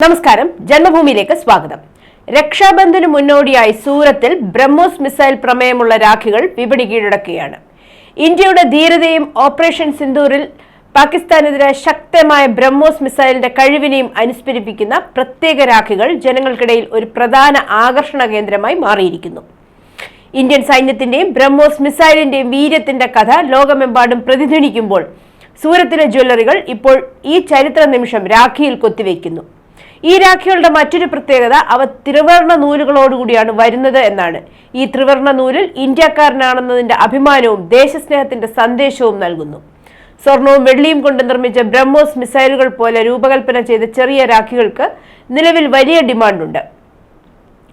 നമസ്കാരം. ജന്മഭൂമിയിലേക്ക് സ്വാഗതം. രക്ഷാബന്ധന് മുന്നോടിയായി സൂറത്തിൽ ബ്രഹ്മോസ് മിസൈൽ പ്രമേയമുള്ള രാഖികൾ വിപണി കീഴടക്കുകയാണ്. ഇന്ത്യയുടെ ധീരതയും ഓപ്പറേഷൻ സിന്ദൂറിൽ പാകിസ്ഥാനെതിരെ ശക്തമായ ബ്രഹ്മോസ് മിസൈലിന്റെ കഴിവിനെയും അനുസ്മരിപ്പിക്കുന്ന പ്രത്യേക രാഖികൾ ജനങ്ങൾക്കിടയിൽ ഒരു പ്രധാന ആകർഷണ കേന്ദ്രമായി മാറിയിരിക്കുന്നു. ഇന്ത്യൻ സൈന്യത്തിന്റെയും ബ്രഹ്മോസ് മിസൈലിന്റെയും വീര്യത്തിന്റെ കഥ ലോകമെമ്പാടും പ്രതിധ്വനിക്കുമ്പോൾ സൂരത്തിലെ ജ്വല്ലറികൾ ഇപ്പോൾ ഈ ചരിത്ര നിമിഷം രാഖിയിൽ കൊത്തിവെക്കുന്നു. ഈ രാഖികളുടെ മറ്റൊരു പ്രത്യേകത അവ ത്രിവർണ നൂലുകളോടുകൂടിയാണ് വരുന്നത് എന്നാണ്. ഈ ത്രിവർണ നൂലിൽ ഇന്ത്യക്കാരനാണെന്നതിന്റെ അഭിമാനവും ദേശസ്നേഹത്തിന്റെ സന്ദേശവും നൽകുന്നു. സ്വർണവും വെള്ളിയും കൊണ്ട് നിർമ്മിച്ച ബ്രഹ്മോസ് മിസൈലുകൾ പോലെ രൂപകൽപ്പന ചെയ്ത ചെറിയ രാഖികൾക്ക് നിലവിൽ വലിയ ഡിമാൻഡുണ്ട്.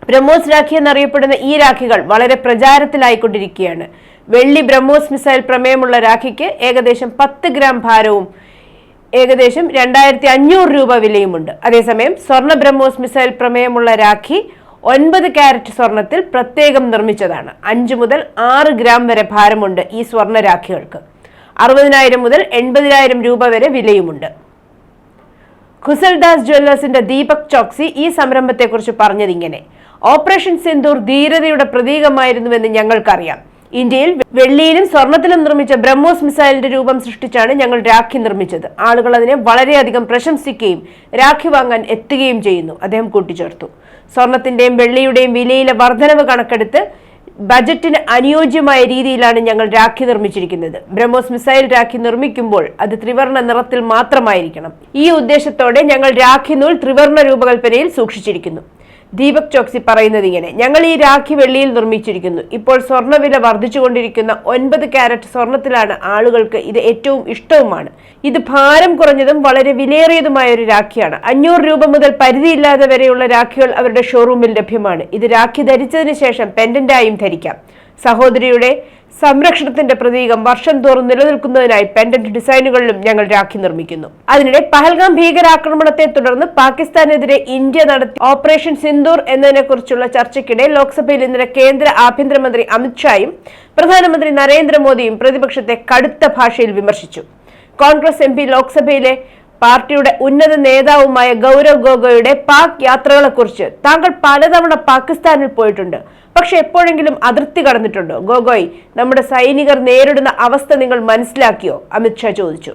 ബ്രഹ്മോസ് രാഖി എന്നറിയപ്പെടുന്ന ഈ രാഖികൾ വളരെ പ്രചാരത്തിലായിക്കൊണ്ടിരിക്കുകയാണ്. വെള്ളി ബ്രഹ്മോസ് മിസൈൽ പ്രമേയമുള്ള രാഖിക്ക് ഏകദേശം പത്ത് ഗ്രാം ഭാരവും ഏകദേശം രണ്ടായിരത്തി അഞ്ഞൂറ് രൂപ വിലയുമുണ്ട്. അതേസമയം സ്വർണ ബ്രഹ്മോസ് മിസൈൽ പ്രമേയമുള്ള രാഖി ഒൻപത് ക്യാരറ്റ് സ്വർണത്തിൽ പ്രത്യേകം നിർമ്മിച്ചതാണ്. അഞ്ച് മുതൽ ആറ് ഗ്രാം വരെ ഭാരമുണ്ട് ഈ സ്വർണ രാഖികൾക്ക്. അറുപതിനായിരം മുതൽ എൺപതിനായിരം രൂപ വരെ വിലയുമുണ്ട്. ഖുസൽദാസ് ജ്വല്ലേഴ്സിന്റെ ദീപക് ചോക്സി ഈ സംരംഭത്തെക്കുറിച്ച് പറഞ്ഞതിങ്ങനെ. ഓപ്പറേഷൻ സിന്ദൂർ ധീരതയുടെ പ്രതീകമായിരുന്നുവെന്ന് ഞങ്ങൾക്കറിയാം. ഇന്ത്യയിൽ വെള്ളിയിലും സ്വർണത്തിലും നിർമ്മിച്ച ബ്രഹ്മോസ് മിസൈലിന്റെ രൂപം സൃഷ്ടിച്ചാണ് ഞങ്ങൾ രാഖി നിർമ്മിച്ചത്. ആളുകൾ അതിനെ വളരെയധികം പ്രശംസിക്കുകയും രാഖി വാങ്ങാൻ എത്തുകയും ചെയ്യുന്നു. അദ്ദേഹം കൂട്ടിച്ചേർത്തു. സ്വർണത്തിന്റെയും വെള്ളിയുടെയും വിലയിലെ വർധനവ് കണക്കെടുത്ത് ബജറ്റിന് അനുയോജ്യമായ രീതിയിലാണ് ഞങ്ങൾ രാഖി നിർമ്മിച്ചിരിക്കുന്നത്. ബ്രഹ്മോസ് മിസൈൽ രാഖി നിർമ്മിക്കുമ്പോൾ അത് ത്രിവർണ നിറത്തിൽ മാത്രമായിരിക്കണം. ഈ ഉദ്ദേശത്തോടെ ഞങ്ങൾ രാഖി നൂൽ ത്രിവർണ രൂപകൽപ്പനയിൽ സൂക്ഷിച്ചിരിക്കുന്നു. ദീപക് ചോക്സി പറയുന്നത് ഇങ്ങനെ ഞങ്ങൾ ഈ രാഖി വെള്ളിയിൽ നിർമ്മിച്ചിരിക്കുന്നു. ഇപ്പോൾ സ്വർണവില വർദ്ധിച്ചുകൊണ്ടിരിക്കുന്ന ഒൻപത് ക്യാരറ്റ് സ്വർണത്തിലാണ് ആളുകൾക്ക് ഇത് ഏറ്റവും ഇഷ്ടവുമാണ്. ഇത് ഭാരം കുറഞ്ഞതും വളരെ വിലയേറിയതുമായ ഒരു രാഖിയാണ്. അഞ്ഞൂറ് രൂപ മുതൽ പരിധിയില്ലാതെ വരെയുള്ള രാഖികൾ അവരുടെ ഷോറൂമിൽ ലഭ്യമാണ്. ഇത് രാഖി ധരിച്ചതിന് ശേഷം പെൻഡന്റായും ധരിക്കാം. സഹോദരിയുടെ സംരക്ഷണത്തിന്റെ പ്രതീകം വർഷം തോറും നിലനിൽക്കുന്നതിനായി പെൻഡന്റ് ഡിസൈനുകളിലും ഞങ്ങൾ രാഖി നിർമ്മിക്കുന്നു. അതിനിടെ പഹൽഗാം ഭീകരാക്രമണത്തെ തുടർന്ന് പാകിസ്ഥാനെതിരെ ഇന്ത്യ നടത്തിയ ഓപ്പറേഷൻ സിന്ദൂർ എന്നതിനെക്കുറിച്ചുള്ള ചർച്ചയ്ക്കിടെ ലോക്സഭയിൽ ഇന്നലെ കേന്ദ്ര ആഭ്യന്തരമന്ത്രി അമിത്ഷായും പ്രധാനമന്ത്രി നരേന്ദ്രമോദിയും പ്രതിപക്ഷത്തെ കടുത്ത ഭാഷയിൽ വിമർശിച്ചു. കോൺഗ്രസ് എം ലോക്സഭയിലെ പാർട്ടിയുടെ ഉന്നത നേതാവുമായ ഗൗരവ് ഗോഗോയുടെ പാക് യാത്രകളെക്കുറിച്ച് താങ്കൾ പലതവണ പാകിസ്ഥാനിൽ പോയിട്ടുണ്ട്. പക്ഷെ എപ്പോഴെങ്കിലും അതിർത്തി കടന്നിട്ടുണ്ടോ? ഗോഗോയ് നമ്മുടെ സൈനികർ നേരിടുന്ന അവസ്ഥ നിങ്ങൾ മനസ്സിലാക്കിയോ? അമിത്ഷാ ചോദിച്ചു.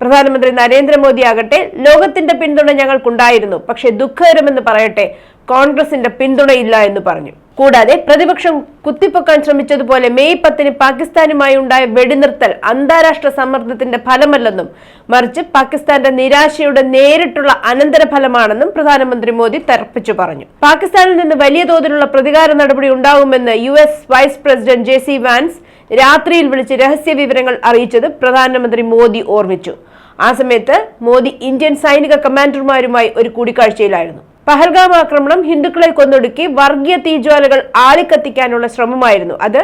പ്രധാനമന്ത്രി നരേന്ദ്രമോദി ആകട്ടെ ലോകത്തിന്റെ പിന്തുണ ഞങ്ങൾക്കുണ്ടായിരുന്നു. പക്ഷേ ദുഃഖകരമെന്ന് പറയട്ടെ കോൺഗ്രസിന്റെ പിന്തുണയില്ല എന്ന് പറഞ്ഞു. കൂടാതെ പ്രതിപക്ഷം കുത്തിപ്പൊക്കാൻ ശ്രമിച്ചതുപോലെ മെയ് പത്തിന് പാകിസ്ഥാനുമായി ഉണ്ടായ വെടിനിർത്തൽ അന്താരാഷ്ട്ര സമ്മർദ്ദത്തിന്റെ ഫലമല്ലെന്നും മറിച്ച് പാകിസ്ഥാന്റെ നിരാശയുടെ നേരിട്ടുള്ള അനന്തരഫലമാണെന്നും പ്രധാനമന്ത്രി മോദി തർപ്പിച്ചു പറഞ്ഞു. പാകിസ്ഥാനിൽ നിന്ന് വലിയ തോതിലുള്ള പ്രതികാര നടപടി ഉണ്ടാകുമെന്ന് U S vice president J C Vance രാത്രിയിൽ വിളിച്ച് രഹസ്യ വിവരങ്ങൾ അറിയിച്ചത് പ്രധാനമന്ത്രി മോദി ഓർമ്മിച്ചു. ആ സമയത്ത് മോദി ഇന്ത്യൻ സൈനിക കമാൻഡർമാരുമായി ഒരു കൂടിക്കാഴ്ചയിലായിരുന്നു. പഹൽഗാം ആക്രമണം ഹിന്ദുക്കളെ കൊന്നൊടുക്കി വർഗീയ തീജ്വാലകൾ ആളിക്കത്തിക്കാനുള്ള ശ്രമമായിരുന്നു. അത്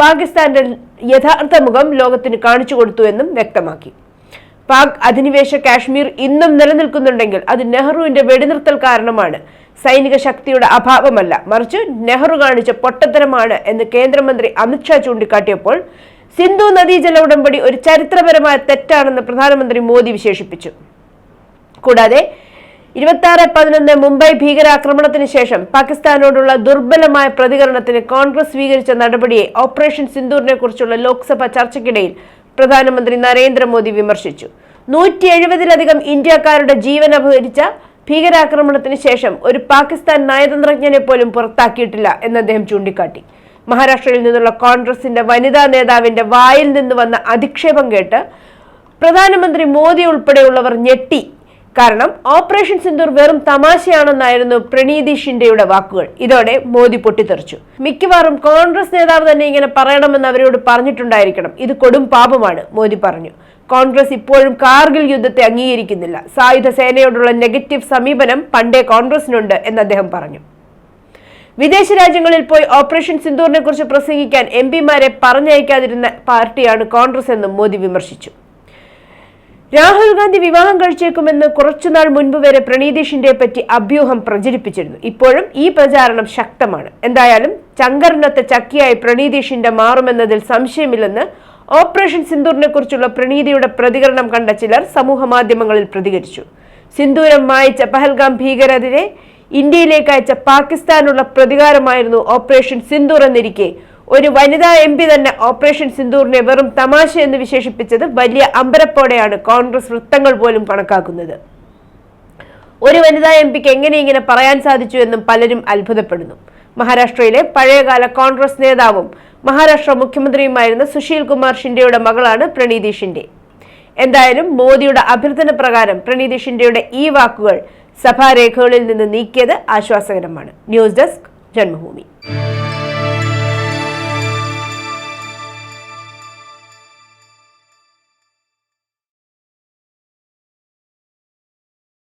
പാകിസ്ഥാന്റെ യഥാർത്ഥ മുഖം ലോകത്തിന് കാണിച്ചു കൊടുത്തു കൊടുത്തുവെന്നും വ്യക്തമാക്കി. പാക് അധിനിവേശ കാശ്മീർ ഇന്നും നിലനിൽക്കുന്നുണ്ടെങ്കിൽ അത് നെഹ്റുവിന്റെ വെടിനിർത്തൽ കാരണമാണ്. സൈനിക ശക്തിയുടെ അഭാവമല്ല. മറിച്ച് നെഹ്റു കാണിച്ച പൊട്ടത്തരമാണ് എന്ന് കേന്ദ്രമന്ത്രി അമിത്ഷാ ചൂണ്ടിക്കാട്ടിയപ്പോൾ സിന്ധു നദീജല ഉടമ്പടി ഒരു ചരിത്രപരമായ തെറ്റാണെന്ന് പ്രധാനമന്ത്രി മോദി വിശേഷിപ്പിച്ചു. കൂടാതെ ഇരുപത്തി ആറ് പതിനൊന്ന് മുംബൈ ഭീകരാക്രമണത്തിന് ശേഷം പാകിസ്ഥാനോടുള്ള ദുർബലമായ പ്രതികരണത്തിന് കോൺഗ്രസ് സ്വീകരിച്ച നടപടിയെ ഓപ്പറേഷൻ സിന്ദൂറിനെ കുറിച്ചുള്ള ലോക്സഭ ചർച്ചയ്ക്കിടയിൽ പ്രധാനമന്ത്രി നരേന്ദ്രമോദി വിമർശിച്ചു. നൂറ്റി എഴുപതിലധികം ഇന്ത്യക്കാരുടെ ജീവൻ അപഹരിച്ച ഭീകരാക്രമണത്തിന് ശേഷം ഒരു പാകിസ്ഥാൻ നയതന്ത്രജ്ഞനെ പോലും പുറത്താക്കിയിട്ടില്ല എന്ന് അദ്ദേഹം ചൂണ്ടിക്കാട്ടി. മഹാരാഷ്ട്രയിൽ നിന്നുള്ള കോൺഗ്രസിന്റെ വനിതാ നേതാവിന്റെ വായിൽ നിന്ന് വന്ന അധിക്ഷേപം കേട്ട് പ്രധാനമന്ത്രി മോദി ഉൾപ്പെടെയുള്ളവർ ഞെട്ടി. കാരണം ഓപ്പറേഷൻ സിന്ദൂർ വെറും തമാശയാണെന്നായിരുന്നു പ്രണീതി ഷിൻഡെയുടെ വാക്കുകൾ. ഇതോടെ മോദി പൊട്ടിത്തെറിച്ചു. മിക്കവാറും കോൺഗ്രസ് നേതാവ് തന്നെ ഇങ്ങനെ പറയണമെന്ന് അവരോട് പറഞ്ഞിട്ടുണ്ടായിരിക്കണം. ഇത് കൊടും പാപമാണ് മോദി പറഞ്ഞു. കോൺഗ്രസ് ഇപ്പോഴും കാർഗിൽ യുദ്ധത്തെ അംഗീകരിക്കുന്നില്ല. സായുധ സേനയോടുള്ള നെഗറ്റീവ് സമീപനം പണ്ടേ കോൺഗ്രസിനുണ്ട് എന്ന് അദ്ദേഹം പറഞ്ഞു. വിദേശ രാജ്യങ്ങളിൽ പോയി ഓപ്പറേഷൻ സിന്ദൂറിനെ കുറിച്ച് പ്രസംഗിക്കാൻ എം പിമാരെ പറഞ്ഞയക്കാതിരുന്ന പാർട്ടിയാണ് കോൺഗ്രസ് എന്നും മോദി വിമർശിച്ചു. രാഹുൽ ഗാന്ധി വിവാഹം കഴിച്ചേക്കുമെന്ന് കുറച്ചുനാൾ മുൻപ് വരെ പ്രണീതീഷിന്റെ പറ്റി അഭ്യൂഹം പ്രചരിപ്പിച്ചിരുന്നു. ഇപ്പോഴും ഈ പ്രചാരണം ശക്തമാണ്. എന്തായാലും ചങ്കറിനൊത്ത ചക്കിയായി പ്രണീതീഷിന്റെ മാറുമെന്നതിൽ സംശയമില്ലെന്ന് ഓപ്പറേഷൻ സിന്ദൂറിനെ കുറിച്ചുള്ള പ്രണീതിയുടെ പ്രതികരണം കണ്ട ചിലർ സമൂഹ മാധ്യമങ്ങളിൽ പ്രതികരിച്ചു. സിന്ദൂരം മായച്ച പഹൽഗാം ഭീകരരെ ഇന്ത്യയിലേക്ക് അയച്ച പാകിസ്ഥാനുള്ള പ്രതികാരമായിരുന്നു ഓപ്പറേഷൻ സിന്ദൂർ എന്നിരിക്കെ. ഒരു വനിതാ എം പി തന്നെ ഓപ്പറേഷൻ സിന്ദൂറിനെ വെറും തമാശ എന്ന് വിശേഷിപ്പിച്ചത് വലിയ അമ്പരപ്പോടെയാണ് കോൺഗ്രസ് വൃത്തങ്ങൾ പോലും കണക്കാക്കുന്നത്. ഒരു വനിതാ എം പിക്ക് എങ്ങനെ ഇങ്ങനെ പറയാൻ സാധിച്ചു എന്നും പലരും അത്ഭുതപ്പെടുന്നു. മഹാരാഷ്ട്രയിലെ പഴയകാല കോൺഗ്രസ് നേതാവും മഹാരാഷ്ട്ര മുഖ്യമന്ത്രിയുമായിരുന്ന സുശീൽ കുമാർ ഷിൻഡെയുടെ മകളാണ് പ്രണീതി ഷിൻഡെ. എന്തായാലും മോദിയുടെ അഭ്യർത്ഥന പ്രകാരം പ്രണീതി ഷിൻഡെയുടെ ഈ വാക്കുകൾ സഭാരേഖകളിൽ നിന്ന് നീക്കിയത് ആശ്വാസകരമാണ്. News desk Janmabhumi.